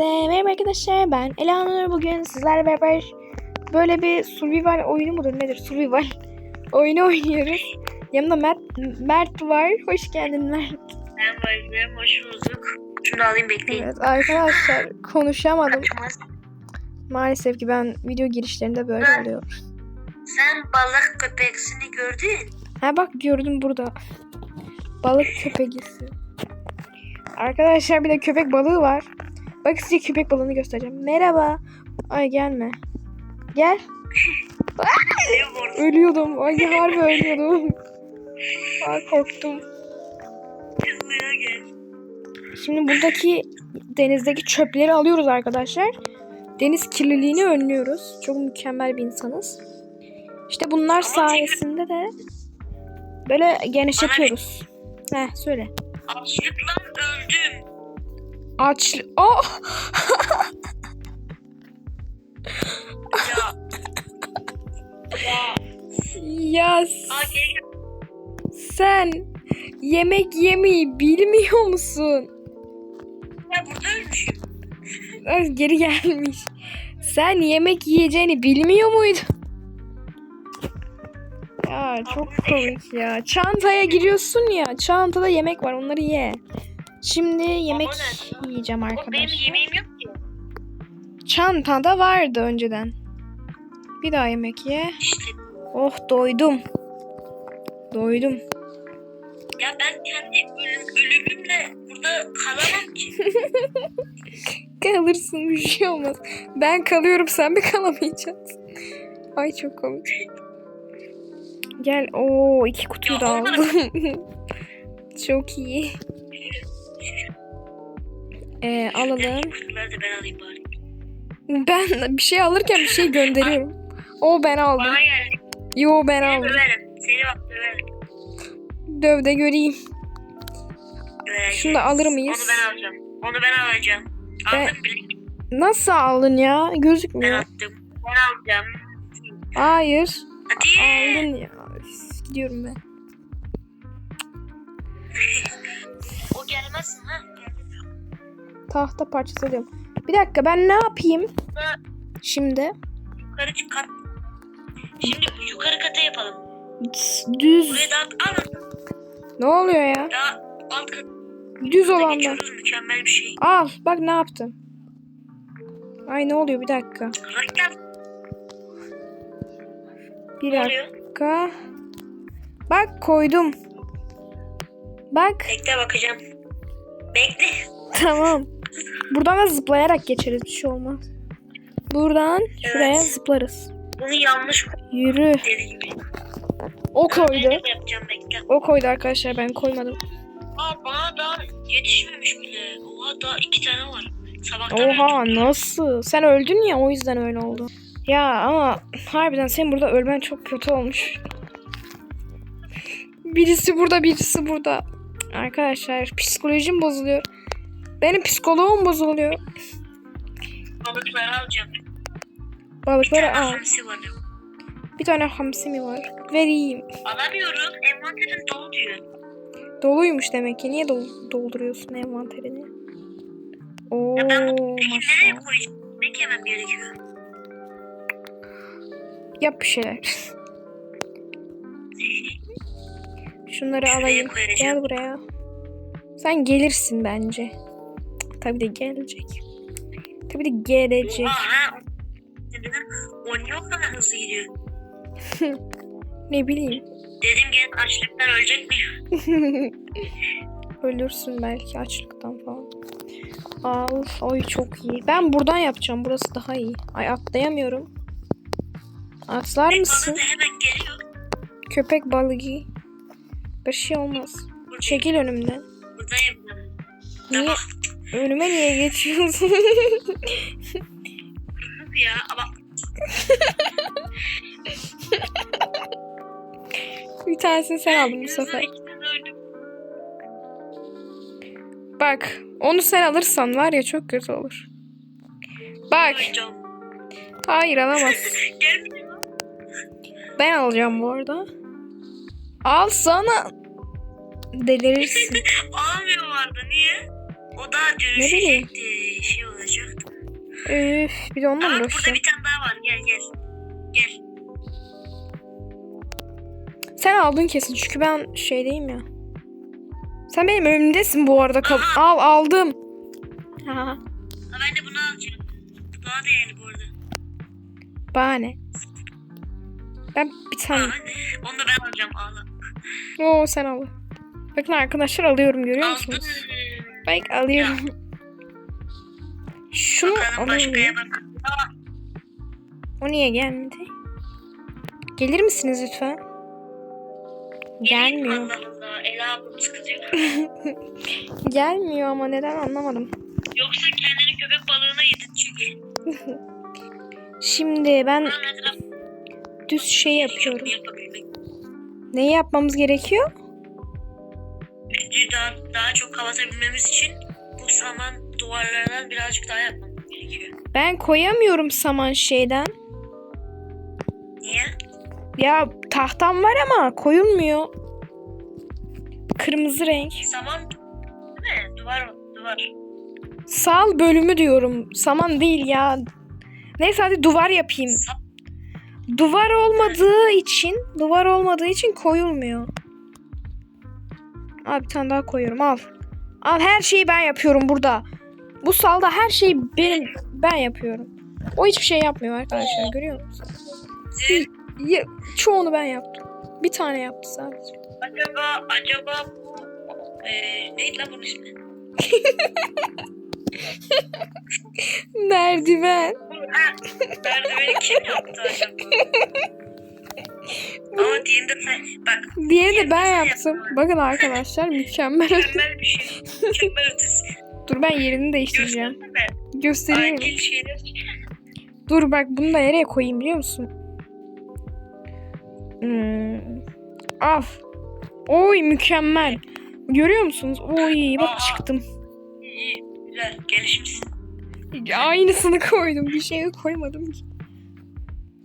Hepinize merhaba arkadaşlar ben Elanur bugün sizlerle beraber böyle bir survival oyunu mudur nedir survival oyunu oynuyoruz. Yanımda Mert, Mert var. Hoş geldin Mert. Ben varım, hoş bulduk. Şunu alayım bekleyin. Evet arkadaşlar konuşamadım. Maalesef ki ben video girişlerinde böyle Ben- oluyor. Sen balık köpeksini gördün. Ha bak gördüm burada. Balık köpegisi. Arkadaşlar bir de köpek balığı var. Bak size köpek balığını göstereceğim. Merhaba. Ay gelme. Gel. Ölüyordum. Ay harbi ölüyordum. Ay korktum. Şimdi buradaki denizdeki çöpleri alıyoruz arkadaşlar. Deniz kirliliğini önlüyoruz. Çok mükemmel bir insanız. İşte bunlar sayesinde de böyle genişletiyoruz. Heh söyle. Açlıktan öldüm. Aç... Oh! Ya. ya. Sen yemek yemeyi bilmiyor musun? Ya burada ölmüşüm. Ay, Geri gelmiş. Sen yemek yiyeceğini bilmiyor muydun? Ya çok komik ya. Çantaya giriyorsun ya. Çantada yemek var. Onları ye. Şimdi yemek nerede? yiyeceğim O benim arkadaşlar. yemeğim yok ki. Çantada vardı önceden. Bir daha yemek ye. İşte. Oh doydum. Doydum. Ya ben kendi ölüm, ölümümle burada kalamam ki. Kalırsın bir şey olmaz. Ben kalıyorum sen mi kalamayacaksın? Ay çok komik. Gel. Oo iki kutuyu Ya da aldım. çok iyi. Ee, alalım. Ben alayım bari. Ben bir şey alırken bir şey gönderiyorum. O ben aldım. Bana geldi. Yo ben Seni aldım. döverim. Seni bak döverim. Döv de göreyim. döverim. Şunu da alır mıyız? Onu ben alacağım. Onu ben alacağım. Ben- Aldım. Nasıl aldın ya? Ben Gözükmüyor. attım. Ben alacağım. Hayır. Hadi. Aldın ya. Gidiyorum ben. O gelmezsin ha. Tahta parçası alıyorum. Bir dakika ben ne yapayım? Ha, Şimdi Yukarı çık kat. Şimdi yukarı kata yapalım. düz. Buraya daha al. Ne oluyor ya? Daha alt kata Düz geçiyoruz. Mükemmel bir şey. Al bak ne yaptım. Ay ne oluyor bir dakika. Bir Ne oluyor? dakika. Bak koydum. Bak Bekle bakacağım. Bekle. tamam. Buradan da zıplayarak geçeriz bir şey olmaz. Buradan şuraya Evet. zıplarız. Bunu yanlış Yürü. O koydu. O koydu arkadaşlar ben koymadım. Aa bana daha yetişmemiş bile. Oha daha iki tane var. Sabahtan Oha öldüm. nasıl? Sen öldün ya o yüzden öyle oldu. Ya ama harbiden senin burada ölmen çok kötü olmuş. Birisi burada birisi burada. Arkadaşlar psikolojim bozuluyor. Benim psikoloğum bozuluyor. Balıkları alacağım. Balıkları al. Bir tane hamsi mi var? Vereyim. Alamıyorum. Envanterim dolu diyor. Doluymuş demek ki. Niye dol- dolduruyorsun envanterini? Oo Ya ben bu nereye koyacağım? Ne yemem gerekiyor? Yap bir şeyler. Şunları Şuraya alayım. koyacağım. Gel buraya. Sen gelirsin bence. Tabii de gelecek. Tabii de gelecek. Oha ha. Dedim, o niye o kadar hızlı gidiyor? Ne bileyim. Dedim gel açlıktan ölecek mi? Ölürsün belki açlıktan falan. Aa, uf, oy çok iyi. Ben buradan yapacağım. Burası daha iyi. Ay atlayamıyorum. Atlar mısın? Hemen geliyor. Köpek balığı. Bir şey olmaz. Burada, Çekil önümden. buradayım. Niye? Tamam. Önüme niye geçiyorsun? Hızlı ya ama Bir tanesini sen aldın bu sefer. Bak onu sen alırsan var ya çok kötü olur. Bak hayır. Gelmiyor. Ben alacağım bu arada. Al sana. Delirirsin. Almıyor vardı niye? O da dönüşecekti. Şey olacaktı. Üf, bir de onunla Aa, mı burada uğraşacağım? bir tane daha var. Gel gel. Gel. Sen aldın kesin çünkü ben şeydeyim ya. Sen benim önümdesin bu arada. Kab- Al aldım. Ha, Ha, ben de bunu alacağım. Daha değerli bu arada. bana ne? Ben bir tane. Aa, onu da ben alacağım. Ağla. Oo sen al. Bakın arkadaşlar alıyorum görüyor Aldım. Bak alıyorum. Şunu alayım. O niye gelmedi? Gelir misiniz lütfen? Gelmiyor. Gelmiyor ama neden anlamadım. Yoksa kendini köpek balığına yedirtecek. Şimdi ben düz şey yapıyorum. Neyi yapmamız gerekiyor? Üstü daha, daha çok kapatabilmemiz için bu saman duvarlardan birazcık daha yapmamız gerekiyor. Ben koyamıyorum saman şeyden. Niye? Ya tahtam var ama koyulmuyor. Kırmızı renk. Saman değil mi? Duvar duvar. Sal bölümü diyorum. Saman değil ya. Neyse hadi duvar yapayım. Sa- Duvar olmadığı için, duvar olmadığı için koyulmuyor. Al bir tane daha koyuyorum al. Al her şeyi ben yapıyorum burada. Bu salda her şeyi benim ben yapıyorum. O hiçbir şey yapmıyor arkadaşlar görüyor musunuz? Ya, çoğunu ben yaptım. Bir tane yaptı sadece. Acaba acaba bu eee neydi lan bunun ismi? Merdiven. Ha, merdiveni kim yaptı acaba? Ama diğerini de sen, bak Diğeri de ben yaptım. Bakın arkadaşlar mükemmel. mükemmel bir şey. Mükemmel ötesi. Dur ben yerini değiştireceğim. Göstereyim. Acil şeyler. Dur bak bunu da nereye koyayım biliyor musun? Hmm. Al. Oy mükemmel. Görüyor musunuz? Oy bak Aa. çıktım. İyi, güzel, gelişmişsin. Aynısını koydum. Bir şey koymadım ki.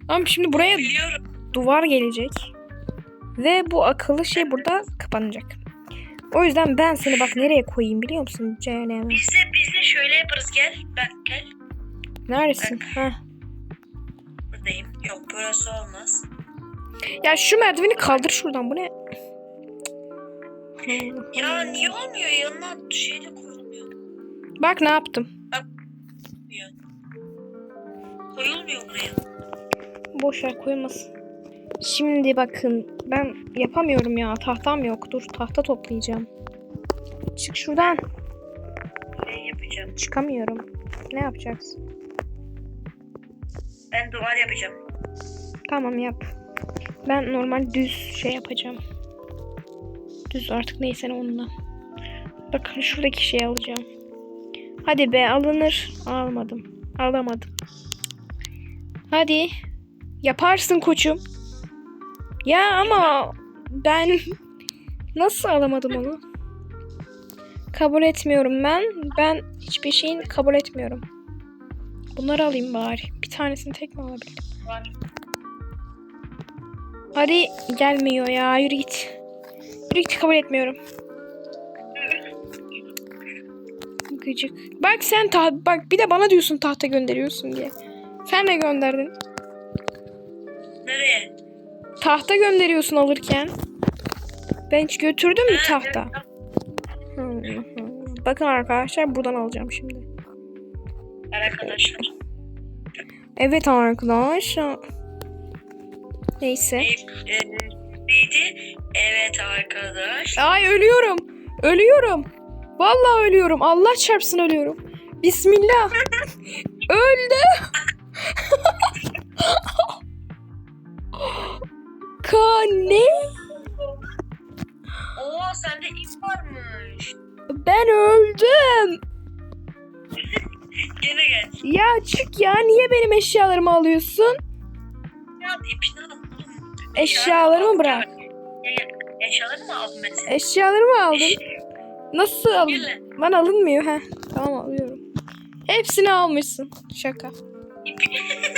Ama şimdi buraya Biliyorum. Duvar gelecek. Ve bu akıllı şey burada kapanacak. O yüzden ben seni bak nereye koyayım biliyor musun? Cehenneme. Biz de, biz de şöyle yaparız. Gel, bak gel. Neredesin? Heh. Buradayım. Yok, burası olmaz. Ya şu merdiveni kaldır şuradan. Bu ne? Ya niye olmuyor? Yanına şey de koyulmuyor. Bak ne yaptım. Koyulmuyor buraya. Boş ver koymasın. Şimdi bakın ben yapamıyorum ya. Tahtam yok. Dur tahta toplayacağım. Çık şuradan. Ne yapacağım? Çıkamıyorum. Ne yapacaksın? Ben duvar yapacağım. Tamam yap. Ben normal düz şey yapacağım. Düz artık neyse ne onunla. Bakın şuradaki şeyi alacağım. Hadi be alınır. Almadım. Alamadım. Hadi. Yaparsın koçum. Ya ama ben nasıl alamadım onu? Kabul etmiyorum ben. Ben hiçbir şeyin kabul etmiyorum. Bunları alayım bari. Bir tanesini tek mi alabildim? Hadi gelmiyor ya. Yürü git. Yürü git kabul etmiyorum. Gıcık. Bak sen taht bak bir de bana diyorsun tahta gönderiyorsun diye. Sen de gönderdin. Nereye? Tahta gönderiyorsun alırken. Ben hiç götürdüm mü tahta? Bakın arkadaşlar buradan alacağım şimdi. Arkadaşlar. Evet arkadaşlar. Neyse. E, e, neydi? Evet arkadaş. Ay ölüyorum. Ölüyorum. Vallahi ölüyorum. Allah çarpsın ölüyorum. Bismillah. Öldü. Ka ne? Oo sende ip varmış. Ben öldüm. Gene gel. Ya çık ya. Niye benim eşyalarımı alıyorsun? Ya ipini al. oğlum. Eşyalarımı bırak. Ya, ya, eşyalarını mı aldın ben senin? Eşyalarımı aldın. Nasıl aldın? Lan alınmıyor. Heh. Tamam alıyorum. Hepsini almışsın. Şaka.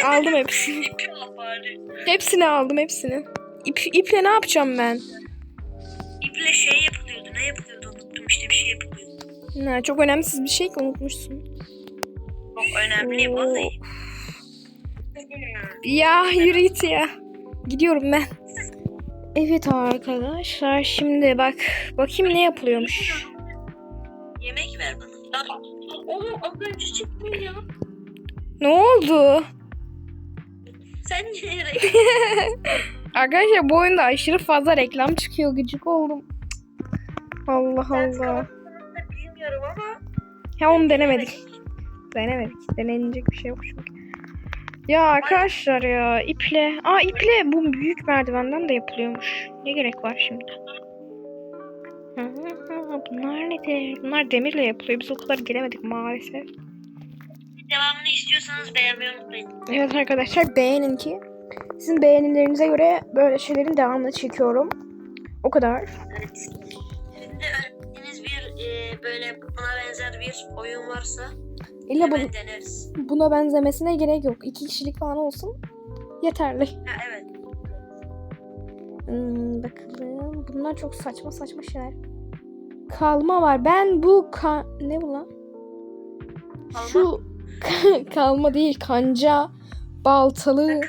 Aldım hepsini. Hepsini aldım hepsini. İp, iple ne yapacağım ben? İple şey yapılıyordu. Ne yapılıyordu unuttum işte bir şey yapılıyordu. Ha, çok önemsiz bir şey ki unutmuşsun. Çok önemli vallahi. Ya yürü git ya. Gidiyorum ben. Evet arkadaşlar şimdi bak bakayım ne yapılıyormuş. Yemek ver bana. Oğlum az önce çıktın ya. Ne oldu? Sen niye Arkadaşlar bu oyunda aşırı fazla reklam çıkıyor. Gıcık oldum. Allah Allah. bilmiyorum ama. Ya onu denemedik. Denemedik. Denenecek bir şey yok çünkü. Ya arkadaşlar ya iple. Aa iple bu büyük merdivenden de yapılıyormuş. Ne gerek var şimdi? Bunlar nedir? Bunlar demirle yapılıyor. Biz o kadar gelemedik maalesef. Devamını istiyorsanız beğenmeyi unutmayın. Evet arkadaşlar beğenin ki sizin beğenilerinize göre böyle şeylerin devamını çekiyorum. O kadar. Evet. Şimdi öğrettiğiniz bir e, böyle buna benzer bir oyun varsa İlla bu, deneriz. buna benzemesine gerek yok. İki kişilik falan olsun. Yeterli. Ha evet. Hmm, bakalım. Bunlar çok saçma saçma şeyler. Kalma var. Ben bu ka ne bu lan? Kalma? Şu kalma değil kanca, baltalı,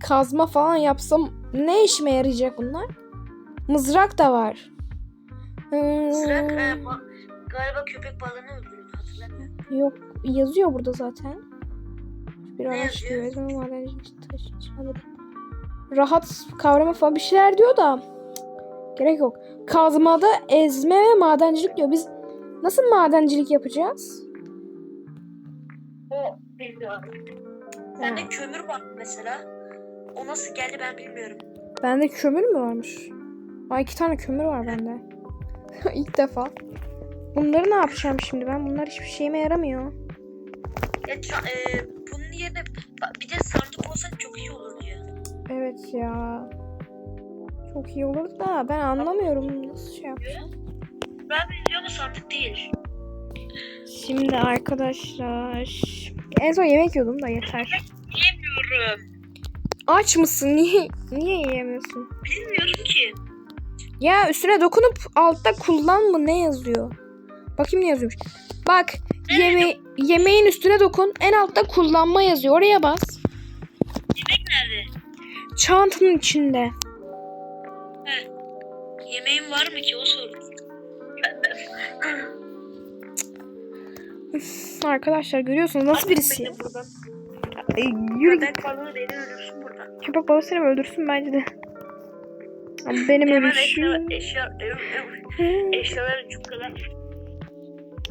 kazma falan yapsam ne işime yarayacak bunlar? Mızrak da var. Hmm, Sırak e, ba- galiba köpek balığını öldürüyor hatırlamıyorum. yok yazıyor burada zaten. Bir Ne araç diyor. Rahat kavrama falan bir şeyler diyor da cık, gerek yok. Kazmada ezme ve madencilik diyor. Biz nasıl madencilik yapacağız? O bilmiyorum. Sende kömür var mesela. O nasıl geldi ben bilmiyorum. Bende kömür mü varmış? Aa iki tane kömür var bende. İlk defa. Bunları ne yapacağım şimdi ben? Bunlar hiçbir şeyime yaramıyor. Ya e, bunun yerine bir de sandık olsa çok iyi olurdu ya. Evet ya. Çok iyi olur da ben anlamıyorum nasıl şey yapacağım. Ben benziyor ama sandık değil. Şimdi arkadaşlar en son yemek yiyordum da yeter. Yemiyorum. Aç mısın? Niye niye yiyemiyorsun? Bilmiyorum ki. Ya üstüne dokunup altta kullan mı ne yazıyor? Bakayım ne yazıyormuş. Bak yeme yemeğin üstüne dokun. En altta kullanma yazıyor. Oraya bas. Yemek nerede? Çantanın içinde. Yemeğim var mı ki o sorun. Üf, arkadaşlar görüyorsunuz nasıl birisi? Ay, yürü git. Köpek balığı beni öldürsün buradan. Köpek balığı seni öldürsün bence de. Ama benim ölüşüm. eşya, eşya, eşyaları cukkalar.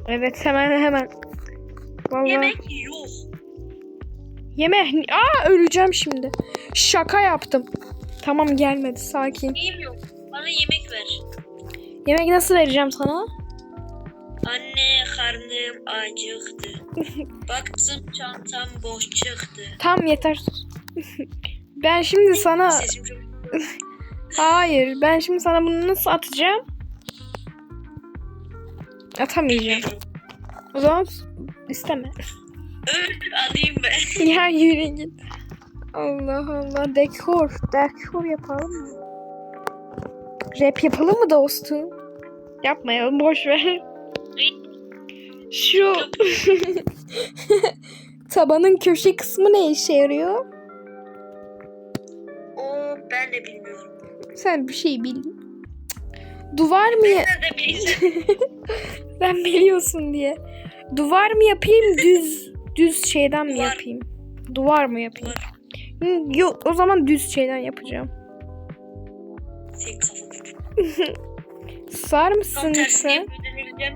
Evet hemen hemen. Vallahi. Yemek yok. Yemek. Aa öleceğim şimdi. Şaka yaptım. Tamam gelmedi sakin. Yemeğim yok. Bana yemek ver. Yemek nasıl vereceğim sana? Anne karnım acıktı. Baktım çantam boş çıktı. Tam yeter ben şimdi sana hayır ben şimdi sana bunu nasıl atacağım? Atamayacağım. O zaman isteme. Öldür alayım ben. ya yürü git. Allah Allah dekor. Dekor yapalım mı? Rap yapalım mı dostum? Yapmayalım boş ver. Şu tabanın köşe kısmı ne işe yarıyor? O ben de bilmiyorum. Sen bir şey bil. Duvar mı? Ben de bilmiyorum. Sen biliyorsun diye. Duvar mı yapayım düz düz şeyden mi Duvar. yapayım? Duvar mı yapayım? Hı, Yok o zaman düz şeyden yapacağım. Kafa. Sar Tam mısın tersine lütfen? dönüleceğim.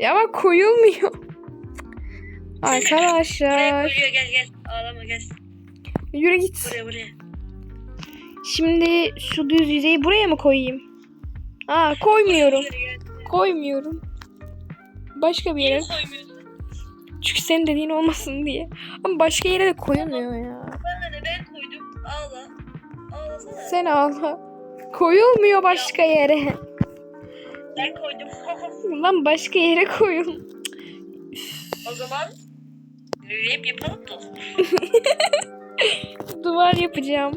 Ya bak koyulmuyor. Buraya Arkadaşlar koyuyor gel gel. Ağlama gel. yürü git. Buraya buraya. Şimdi şu düz yüzeyi buraya mı koyayım? Aa koymuyorum. Buraya. Koymuyorum. Başka bir yere. Çünkü senin dediğin olmasın diye. Ama başka yere de koyulmuyor ya. Bana ne ben koydum. Ağla. Ağlasana. Sen ağla. Koyulmuyor başka yere. Ben koydum. Ulan başka yere koyul. o zaman rap yapalım da. Duvar yapacağım.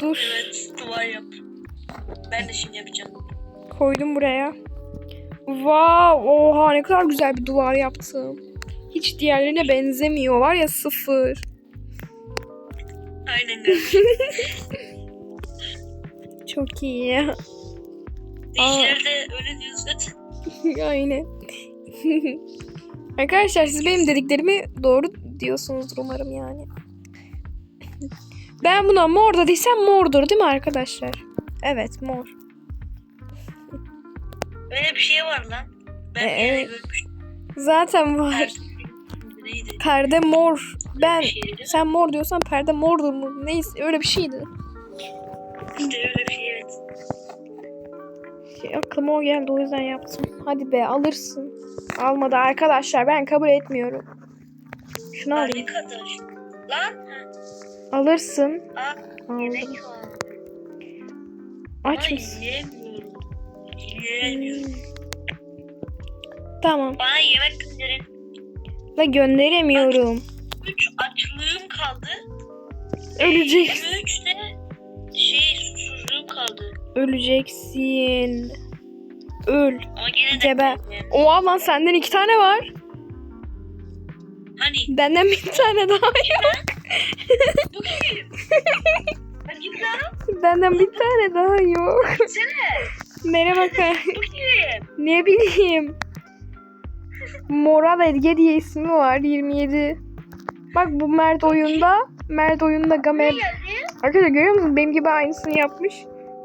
Dur. Evet duvar yap. Ben de şimdi yapacağım. Koydum buraya. Wow, oha ne kadar güzel bir duvar yaptım. Hiç diğerlerine benzemiyor var ya sıfır. Aynen öyle. Çok iyi. Diğerleri de öyle diyor zaten. Aynen. Arkadaşlar siz benim dediklerimi doğru diyorsunuzdur umarım yani. Ben buna mor da desem mordur değil mi arkadaşlar? Evet mor. Öyle bir şey var lan. Ben Ee, evet. görmüştüm. Zaten var. Neydi? Perde mor. Ben şeydi. sen mor diyorsan perde mordur mu? Neyse öyle bir şeydi. İşte öyle bir şey evet. Aklıma o geldi o yüzden yaptım. Hadi be alırsın. Almadı arkadaşlar ben kabul etmiyorum. Şunu alayım. ne kadar? Lan. Alırsın. Aa, var. Aç mısın? Yiyemiyorum. Tamam. Bana yemek gönderin. Da gönderemiyorum. Üç açlığım kaldı. Öleceksin. 23 de şey kaldı. Öleceksin. Öl. Ama gene de Geber. Oha lan senden iki tane var. Hani Benden bir tane daha yok. bu kim? Hadi git lan. Benden bir tane daha yok. Gitsene. Merhaba. Bu kim? Ne bileyim. Moral Edge diye ismi var 27. Bak bu Mert oyunda. Mert oyunda Gamer. Arkadaşlar görüyor musunuz? Benim gibi aynısını yapmış.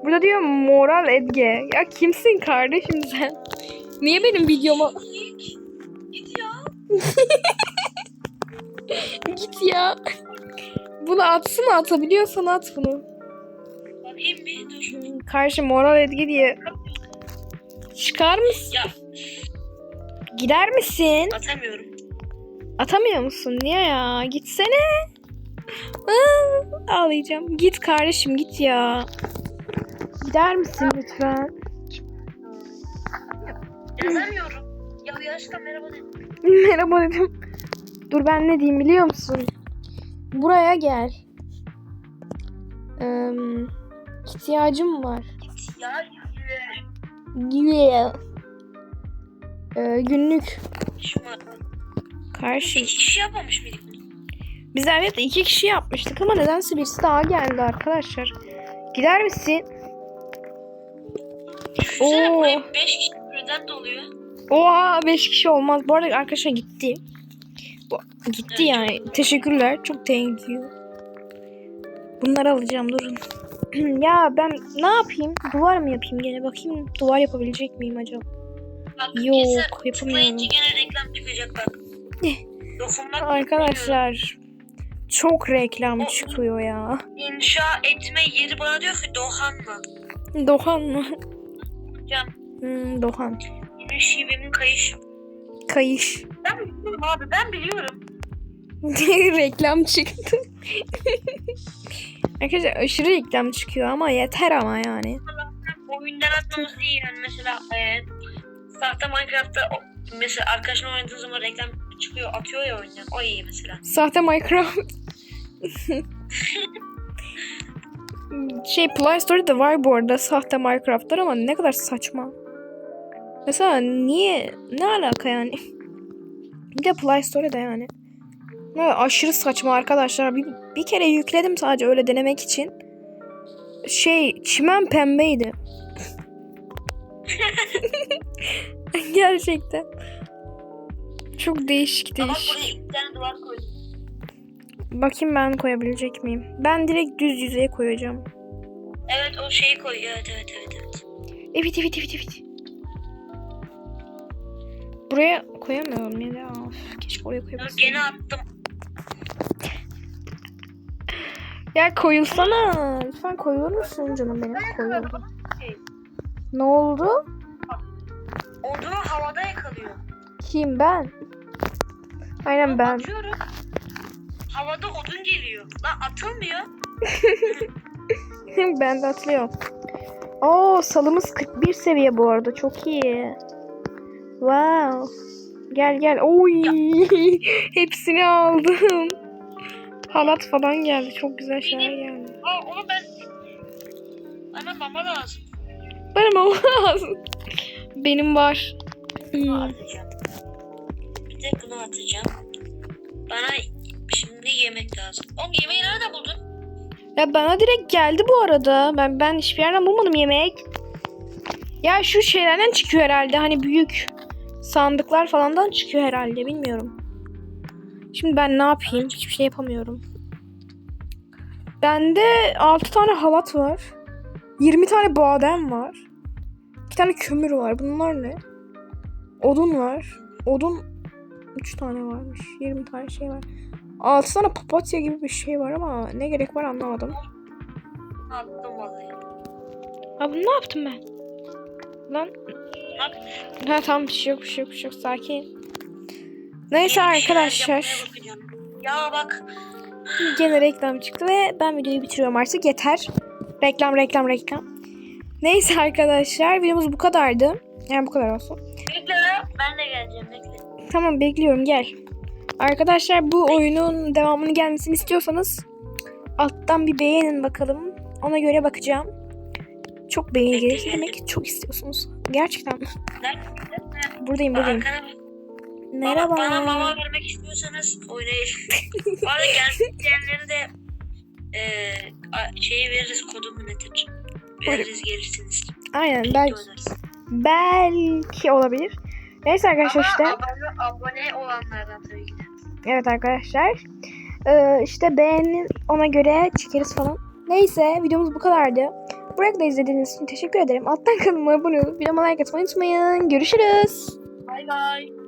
Burada diyor Moral Edge. Ya kimsin kardeşim sen? Niye benim videoma... Git. Git ya. Git ya. Bunu atsın atabiliyorsan at bunu. Karşı Moral Edge diye. Çıkar mısın? Ya Gider misin? atamıyorum. Atamıyor musun? Niye ya? Gitsene. Aa, ağlayacağım. Git kardeşim git ya. Gider misin lütfen? Yazamıyorum. Ya yaşta merhaba dedim. Merhaba dedim. Dur ben ne diyeyim biliyor musun? Buraya gel. Ee, ihtiyacım var. Ya Yeah. Ee, günlük karşı. İki kişi yapmamış mıydık? Biz evet iki kişi yapmıştık ama nedense birisi daha geldi arkadaşlar. Gider misin? Düşünsene Oo. buraya beş kişi birden doluyor. Oha 5 kişi olmaz. Bu arada arkadaşlar gitti. Bu, gitti yani. Teşekkürler. Çok thank you. Bunları alacağım durun. ya ben ne yapayım? Duvar mı yapayım gene? Bakayım duvar yapabilecek miyim acaba? Bak Yok, kesin yapamıyorum. tıklayınca gene reklam çıkacak bak. Dokunmak Arkadaşlar çok reklam çıkıyor ya. İnşa etme yeri bana diyor ki Doğan mı? Doğan mı? Hocam Hmm, Doğan. benim şivemin kayış. Kayış. Ben biliyorum abi ben biliyorum. reklam çıktı. Arkadaşlar aşırı reklam çıkıyor ama yeter ama yani. Oyundan atmamız iyi yani mesela e, sahte Minecraft'ta mesela arkadaşın oynadığı zaman reklam çıkıyor atıyor ya oyundan o iyi mesela. Sahte Minecraft. şey Play Store'da var bu arada sahte Minecraft'lar ama ne kadar saçma. Mesela niye? Ne alaka yani? Bir de Play Store'da yani. Ne aşırı saçma arkadaşlar. Bir, bir kere yükledim sadece öyle denemek için. Şey çimen pembeydi. Gerçekten. Çok değişik Ama değişik. buraya iki tane duvar koydum. Bakayım ben koyabilecek miyim? Ben direkt düz yüzeye koyacağım. Evet o şeyi koyuyor evet evet evet. evet. Evet evet evet evet. Buraya koyamıyorum ya of, keşke oraya Ya koyabilsem. gene attım. Ya koyulsana. Lütfen koyulur musun canım benim? Koyuldu. Ne oldu? Odunu havada yakalıyor. Kim ben? Aynen ben. Atıyorum. Havada odun geliyor. Lan atılmıyor. ben de atlıyorum. Oo salımız 41 seviye bu arada. Çok iyi. Wow. Gel gel. Oy. Hepsini aldım. Halat falan geldi. Çok güzel şeyler geldi. Aa onu ben... Bana mama lazım. Benim olmaz. Benim var. Hmm. Bir de bunu atacağım. Bana şimdi yemek lazım. Oğlum yemeği nerede buldun? Ya bana direkt geldi bu arada. Ben ben hiçbir yerden bulmadım yemek. Ya şu şeylerden çıkıyor herhalde. Hani büyük sandıklar falandan çıkıyor herhalde. Bilmiyorum. Şimdi ben ne yapayım? Hiçbir şey yapamıyorum. Bende 6 tane halat var. 20 tane badem var. 2 tane kömür var. Bunlar ne? Odun var. Odun 3 tane varmış. 20 tane şey var. 6 tane papatya gibi bir şey var ama ne gerek var anlamadım. Attım vallahi. Abi ne yaptım ben? Lan Bak. ha tamam bir şey yok bir şey yok bir şey yok sakin. Neyse yeni bir şeyler arkadaşlar. Ya bak. gene reklam çıktı ve ben videoyu bitiriyorum artık yeter. Reklam reklam reklam. Neyse arkadaşlar videomuz bu kadardı. Yani bu kadar olsun. Bekle. Ben de geleceğim bekle. Tamam bekliyorum gel. Arkadaşlar bu oyunun devamını gelmesini istiyorsanız alttan bir beğenin bakalım. Ona göre bakacağım. Çok beğeni gelirse demek çok istiyorsunuz. Gerçekten mi? Buradayım buradayım. Merhaba. Bana mama vermek istiyorsanız oynayın. Bu arada gelsin diyenleri de a- şeyi veririz kodumu nedir? Veririz gelirsiniz. Aynen belki, belki olabilir. Neyse arkadaşlar Ama işte. abone, abone olanlardan tabii ki de. Evet arkadaşlar. Ee, işte beğenin ona göre çekeriz falan. Neyse videomuz bu kadardı. Buraya kadar izlediğiniz için teşekkür ederim. Alttan kanalıma abone olup videoma like atmayı unutmayın. Görüşürüz. Bay bay.